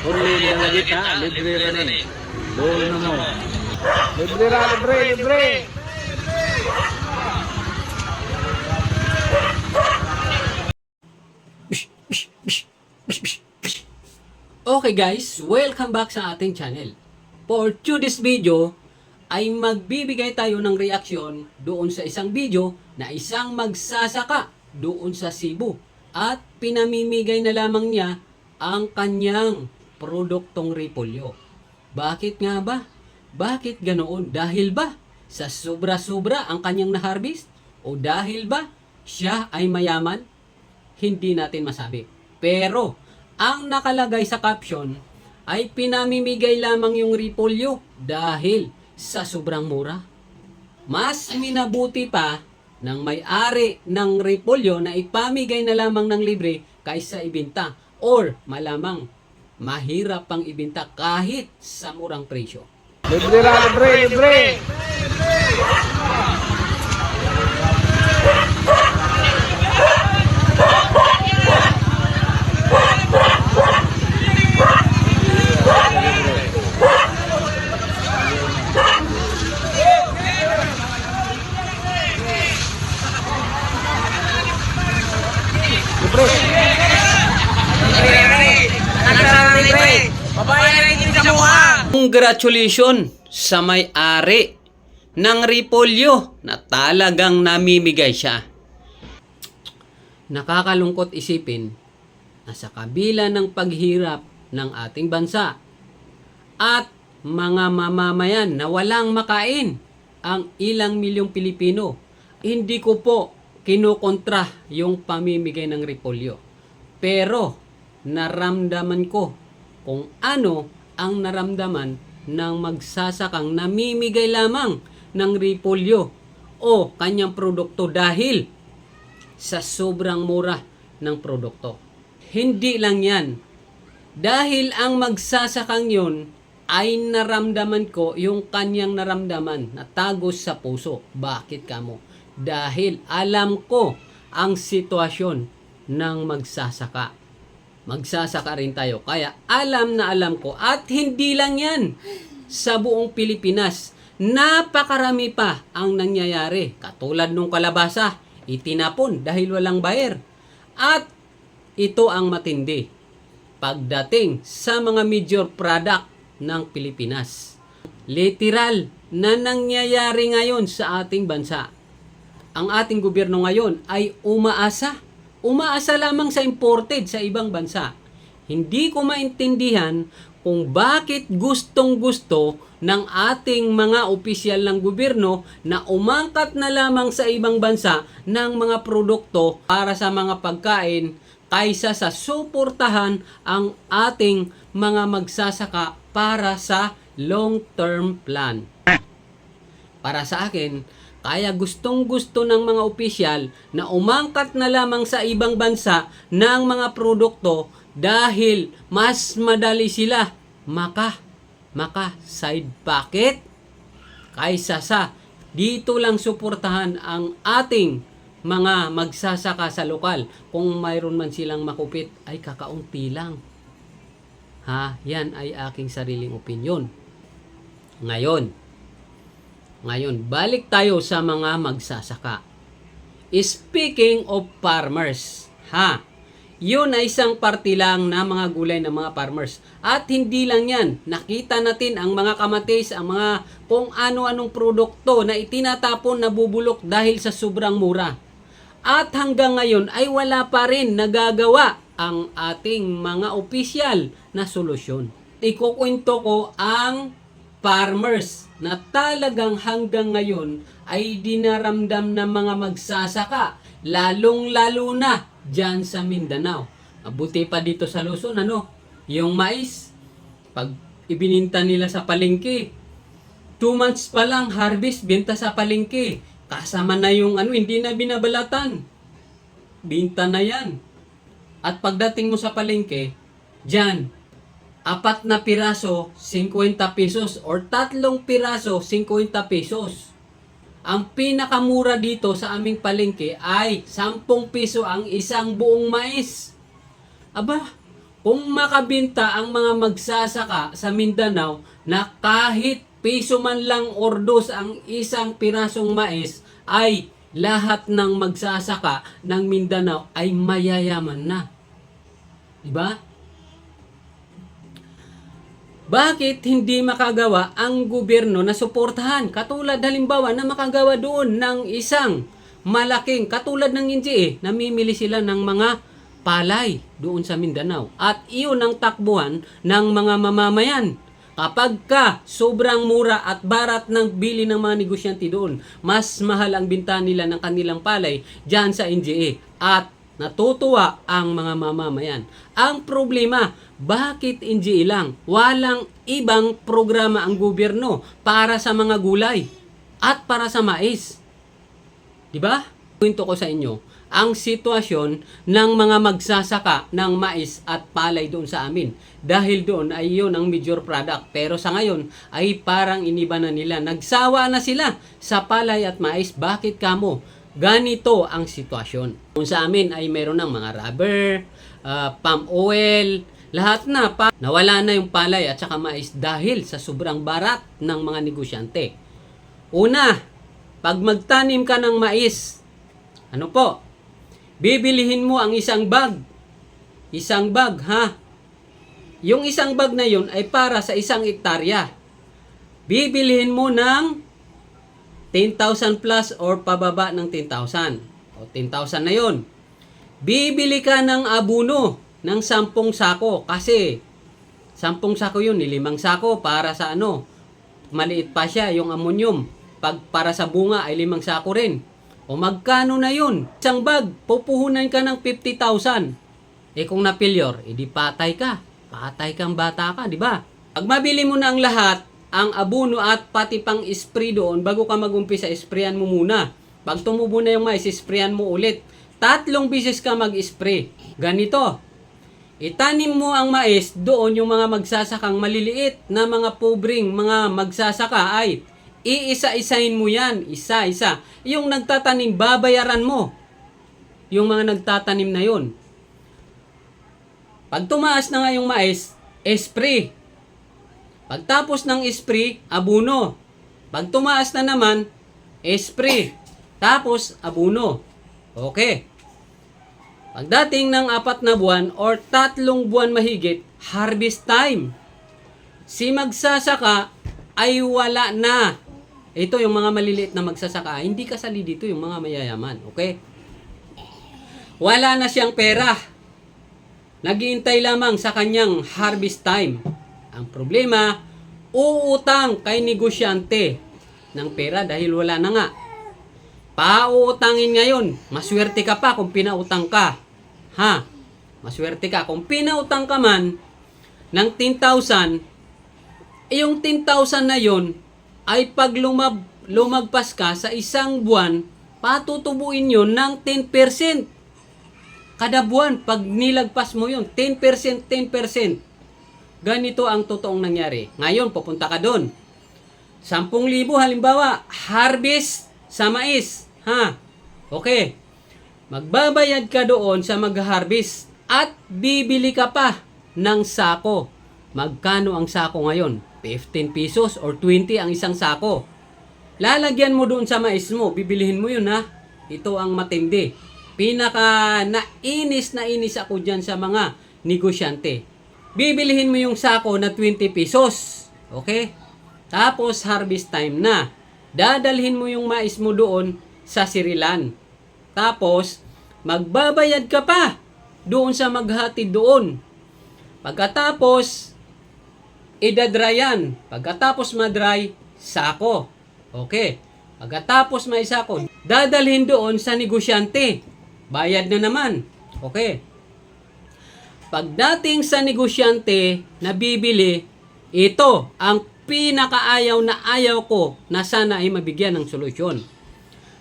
Huli na lagi ka, libre ra ni. Doon na mo. Libre ra, libre, libre. Okay guys, welcome back sa ating channel. For today's video, ay magbibigay tayo ng reaksyon doon sa isang video na isang magsasaka doon sa Cebu. At pinamimigay na lamang niya ang kanyang produktong repolyo. Bakit nga ba? Bakit ganoon? Dahil ba sa sobra-sobra ang kanyang na-harvest? O dahil ba siya ay mayaman? Hindi natin masabi. Pero, ang nakalagay sa caption ay pinamimigay lamang yung repolyo dahil sa sobrang mura. Mas minabuti pa ng may-ari ng repolyo na ipamigay na lamang ng libre kaysa ibinta or malamang mahirap pang ibinta kahit sa murang presyo. Libre ra, libre, libre. Libre. Congratulations sa may-ari ng repolyo na talagang namimigay siya. Nakakalungkot isipin na sa kabila ng paghirap ng ating bansa at mga mamamayan na walang makain ang ilang milyong Pilipino, hindi ko po kinukontra yung pamimigay ng repolyo. Pero naramdaman ko kung ano ang naramdaman ng magsasakang namimigay lamang ng repolyo o kanyang produkto dahil sa sobrang mura ng produkto. Hindi lang yan. Dahil ang magsasakang yon ay naramdaman ko yung kanyang naramdaman na tagos sa puso. Bakit kamo? Dahil alam ko ang sitwasyon ng magsasaka magsasaka rin tayo. Kaya alam na alam ko at hindi lang yan sa buong Pilipinas. Napakarami pa ang nangyayari. Katulad nung kalabasa, itinapon dahil walang buyer. At ito ang matindi pagdating sa mga major product ng Pilipinas. Literal na nangyayari ngayon sa ating bansa. Ang ating gobyerno ngayon ay umaasa umaasa lamang sa imported sa ibang bansa. Hindi ko maintindihan kung bakit gustong gusto ng ating mga opisyal ng gobyerno na umangkat na lamang sa ibang bansa ng mga produkto para sa mga pagkain kaysa sa suportahan ang ating mga magsasaka para sa long-term plan. Para sa akin, kaya gustong gusto ng mga opisyal na umangkat na lamang sa ibang bansa ng mga produkto dahil mas madali sila maka maka side pocket kaysa sa dito lang suportahan ang ating mga magsasaka sa lokal. Kung mayroon man silang makupit ay kakaunti lang. Ha, yan ay aking sariling opinion. Ngayon, ngayon, balik tayo sa mga magsasaka. Speaking of farmers, ha, yun ay isang party lang na mga gulay ng mga farmers. At hindi lang yan, nakita natin ang mga kamatis, ang mga kung ano-anong produkto na itinatapon na bubulok dahil sa sobrang mura. At hanggang ngayon ay wala pa rin nagagawa ang ating mga opisyal na solusyon. Ikukwento ko ang farmers na talagang hanggang ngayon ay dinaramdam ng mga magsasaka, lalong-lalo na dyan sa Mindanao. Mabuti pa dito sa Luzon, ano? Yung mais, pag ibininta nila sa palengke, two months pa lang harvest, benta sa palengke. Kasama na yung ano, hindi na binabalatan. Binta na yan. At pagdating mo sa palengke, dyan, apat na piraso, 50 pesos or tatlong piraso, 50 pesos. Ang pinakamura dito sa aming palengke ay 10 piso ang isang buong mais. Aba, kung makabinta ang mga magsasaka sa Mindanao na kahit piso man lang or dos ang isang pirasong mais ay lahat ng magsasaka ng Mindanao ay mayayaman na. Di ba? Bakit hindi makagawa ang gobyerno na suportahan? Katulad halimbawa na makagawa doon ng isang malaking, katulad ng NGA, namimili sila ng mga palay doon sa Mindanao. At iyon ang takbuhan ng mga mamamayan. Kapag ka sobrang mura at barat ng bili ng mga negosyante doon, mas mahal ang binta nila ng kanilang palay dyan sa NGA. At natutuwa ang mga mamamayan. Ang problema, bakit NGA lang? Walang ibang programa ang gobyerno para sa mga gulay at para sa mais. Di ba? Kwento ko sa inyo ang sitwasyon ng mga magsasaka ng mais at palay doon sa amin. Dahil doon ay yun ang major product. Pero sa ngayon ay parang iniba na nila. Nagsawa na sila sa palay at mais. Bakit kamo? Ganito ang sitwasyon. Kung sa amin ay meron ng mga rubber, ah, palm oil, lahat na pa nawala na yung palay at saka mais dahil sa sobrang barat ng mga negosyante. Una, pag magtanim ka ng mais, ano po? Bibilihin mo ang isang bag. Isang bag, ha? Yung isang bag na yun ay para sa isang ektarya. Bibilihin mo ng 10,000 plus or pababa ng 10,000. O 10,000 na yun. Bibili ka ng abuno ng 10 sako kasi 10 sako yun, limang sako para sa ano, maliit pa siya yung ammonium. Pag para sa bunga ay limang sako rin. O magkano na yun? Isang bag, pupuhunan ka ng 50,000. Eh kung napilyor, edi patay ka. Patay kang bata ka, di ba? Pag mabili mo na ang lahat, ang abuno at pati pang spray doon, bago ka mag-umpisa, sprayan mo muna. Pag tumubo na yung mais, sprayan mo ulit. Tatlong bisis ka mag-spray. Ganito. Itanim mo ang mais, doon yung mga magsasakang maliliit na mga pobreng mga magsasaka ay iisa-isahin mo yan, isa-isa. Yung nagtatanim, babayaran mo. Yung mga nagtatanim na yun. Pag tumaas na nga yung mais, spray. Pagtapos ng spray, abuno. Pag tumaas na naman, spray. Tapos, abuno. Okay. Pagdating ng apat na buwan or tatlong buwan mahigit, harvest time. Si magsasaka ay wala na. Ito yung mga maliliit na magsasaka. Hindi kasali dito yung mga mayayaman. Okay? Wala na siyang pera. Naghihintay lamang sa kanyang harvest time. Ang problema, uutang kay negosyante ng pera dahil wala na nga. Pauutangin ngayon. Maswerte ka pa kung pinautang ka. Ha? Maswerte ka. Kung pinautang ka man ng 10,000, eh yung 10,000 na yon ay pag lumab, lumagpas ka sa isang buwan, patutubuin yun ng 10%. Kada buwan, pag nilagpas mo yun, 10%, 10%. Ganito ang totoong nangyari. Ngayon, pupunta ka doon. 10,000 halimbawa, harvest sa mais. Ha? Okay. Magbabayad ka doon sa mag-harvest at bibili ka pa ng sako. Magkano ang sako ngayon? 15 pesos or 20 ang isang sako. Lalagyan mo doon sa mais mo, bibilihin mo yun ha. Ito ang matindi. Pinaka nainis na inis ako dyan sa mga negosyante. Bibilihin mo yung sako na 20 pesos. Okay? Tapos harvest time na. Dadalhin mo yung mais mo doon sa sirilan. Tapos, magbabayad ka pa doon sa maghatid doon. Pagkatapos, idadryan. Pagkatapos madry, sako. Okay. Pagkatapos may sako, dadalhin doon sa negosyante. Bayad na naman. Okay. Pagdating sa negosyante na bibili, ito ang pinakaayaw na ayaw ko na sana ay mabigyan ng solusyon.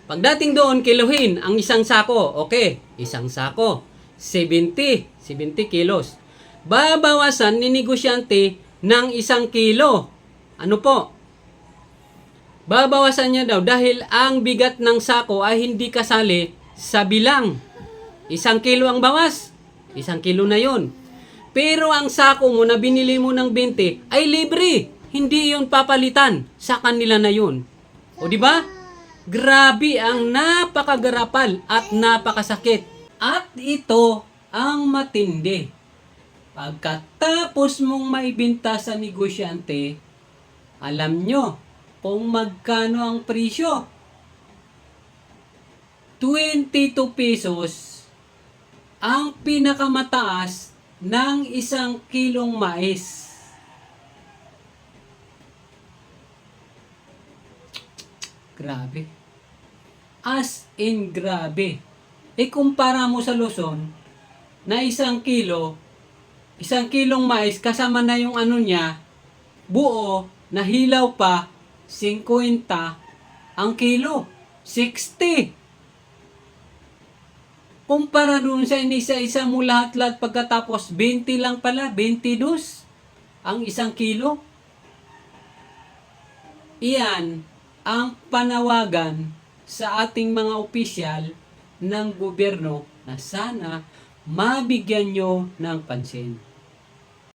Pagdating doon, kiluhin ang isang sako. Okay, isang sako. 70, 70 kilos. Babawasan ni negosyante ng isang kilo. Ano po? Babawasan niya daw dahil ang bigat ng sako ay hindi kasali sa bilang. Isang kilo ang bawas. Isang kilo na yon. Pero ang sako mo na binili mo ng 20 ay libre. Hindi yun papalitan. Sa kanila na yun. O di ba? Grabe ang napakagarapal at napakasakit. At ito ang matindi. Pagkatapos mong maibinta sa negosyante, alam nyo kung magkano ang presyo. 22 pesos ang pinakamataas ng isang kilong mais. Grabe. As in grabe. Ikumpara mo sa Luzon na isang kilo, isang kilong mais kasama na yung ano niya, buo, na hilaw pa, 50 ang kilo. 60. Kumpara doon sa inisa-isa mo lahat-lahat pagkatapos 20 lang pala, 22 ang isang kilo. Iyan ang panawagan sa ating mga opisyal ng gobyerno na sana mabigyan nyo ng pansin.